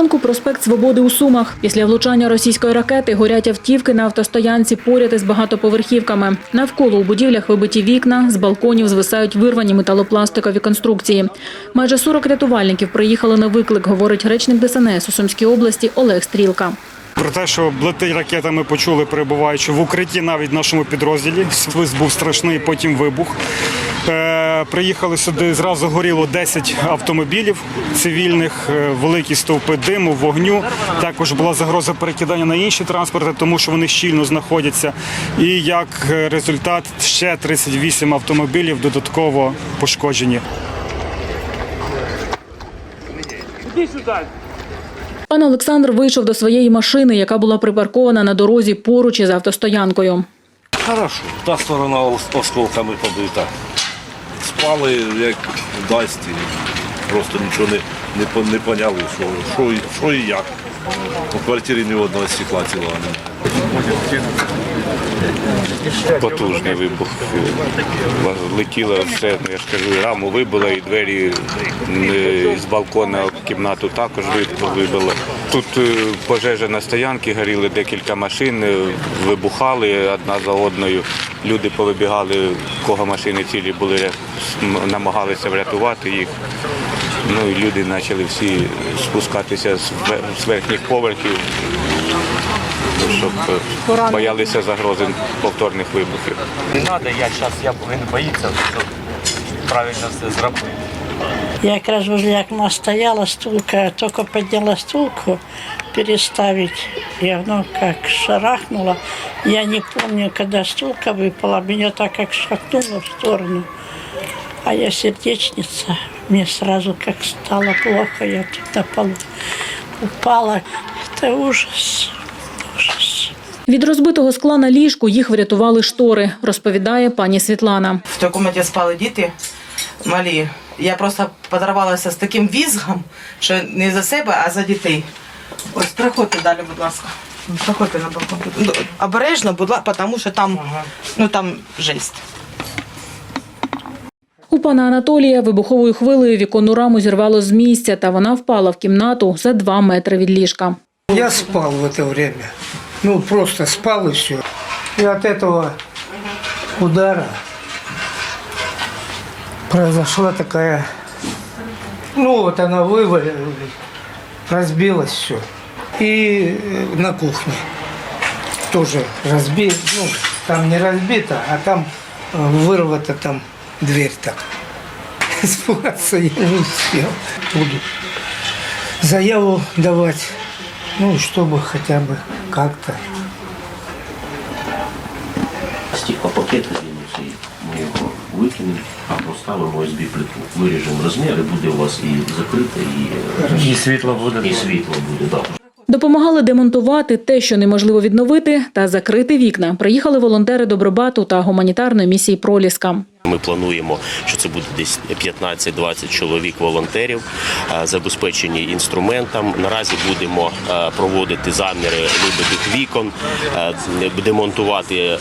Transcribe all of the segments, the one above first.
ранку проспект Свободи у Сумах. Після влучання російської ракети горять автівки на автостоянці поряд із багатоповерхівками. Навколо у будівлях вибиті вікна, з балконів звисають вирвані металопластикові конструкції. Майже 40 рятувальників приїхали на виклик, говорить речник ДСНС у Сумській області Олег Стрілка. Про те, що летить ракета, ми почули, перебуваючи в укритті навіть в нашому підрозділі. Свист був страшний, потім вибух. Е, приїхали сюди, зразу горіло 10 автомобілів цивільних, е, великі стовпи диму, вогню. Також була загроза перекидання на інші транспорти, тому що вони щільно знаходяться. І як е, результат, ще 38 автомобілів додатково пошкоджені. Пан Олександр вийшов до своєї машини, яка була припаркована на дорозі поруч із автостоянкою. Хорошо. Та сторона ос- осколками побита. Спали як дасть, просто нічого не, не, не поняли, що, що, що і як. У квартирі ні одного стекла цілого. потужний вибух. Летіло все, ну, я ж кажу, раму вибило, і двері е, з балкона в кімнату також ви- вибило. Тут е, пожежа на стоянці, горіли декілька машин, е, вибухали одна за одною. Люди повибігали, в кого машини цілі були, намагалися врятувати їх. Ну і люди почали всі спускатися з верхніх поверхів, щоб е, боялися загрози повторних вибухів. Не треба, я зараз я боїться, щоб правильно все зробити. Я как раз возле окна стояла, стулка, только подняла стулку переставить, и оно как шарахнуло. Я не помню, когда стулка выпала, меня так как шахнуло в сторону. А я сердечница, мне сразу как стало плохо, я тут на полу упала. Это ужас, ужас. Від розбитого скла на ліжку їх врятували штори, розповідає пані Світлана. В той кімнаті спали діти малі. Я просто подорвалася з таким візгом, що не за себе, а за дітей. Ось проходьте далі, будь ласка. Проходьте на балкон. Ну, Обережно, будь ласка, тому що там, ну, там жесть. У пана Анатолія вибуховою хвилею віконну раму зірвало з місця, та вона впала в кімнату за два метри від ліжка. Я спал в это время. Ну, просто спал и все. И от этого удара произошла такая... Ну, вот она вывалилась, разбилось все. И э, на кухне тоже разбито. Ну, там не разбито, а там э, вырвата там дверь так. Испугаться я не успел. Буду заяву давать, ну, чтобы хотя бы как-то. Стеклопакет змінився, ми його а поставимо ОСБ плиту. Виріжемо розміри, буде у вас і закрите, і, І світло буде. і світло буде. так. Допомагали демонтувати те, що неможливо відновити, та закрити вікна. Приїхали волонтери Добробату та гуманітарної місії Проліска. Ми плануємо, що це буде десь 15-20 чоловік волонтерів, е, забезпечені інструментом. Наразі будемо е, проводити заміри вибитих вікон, е, демонтувати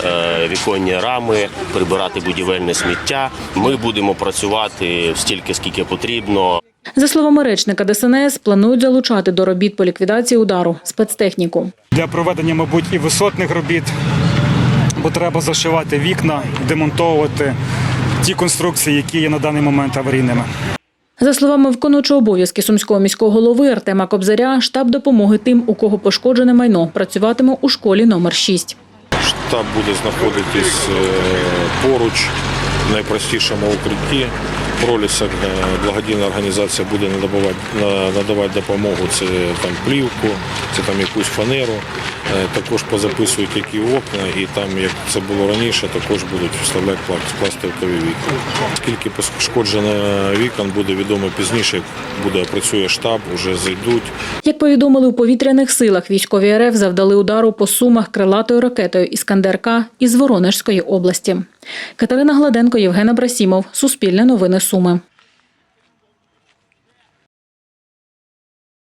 віконні рами, прибирати будівельне сміття. Ми будемо працювати стільки, скільки потрібно. За словами речника ДСНС, планують залучати до робіт по ліквідації удару спецтехніку. для проведення, мабуть, і висотних робіт, бо треба зашивати вікна, демонтовувати ті конструкції, які є на даний момент аварійними. За словами виконуючого обов'язки сумського міського голови Артема Кобзаря, штаб допомоги тим, у кого пошкоджене майно, працюватиме у школі номер 6. Штаб буде знаходитись е, поруч в найпростішому укритті. Пролісок е, благодійна організація буде надавати, надавати допомогу. Це там плівку, це там якусь фанеру. Е, Також позаписують які окна, і там, як це було раніше, також будуть вставляти пла- пластикові вікна. Скільки пошкоджено вікон буде відомо пізніше, як буде працює штаб, вже зайдуть. Як повідомили у повітряних силах, військові РФ завдали удару по сумах крилатою ракетою Іскандер-К із Воронежської області. Катерина Гладенко, Євгена Брасімов. Суспільне новини Суми.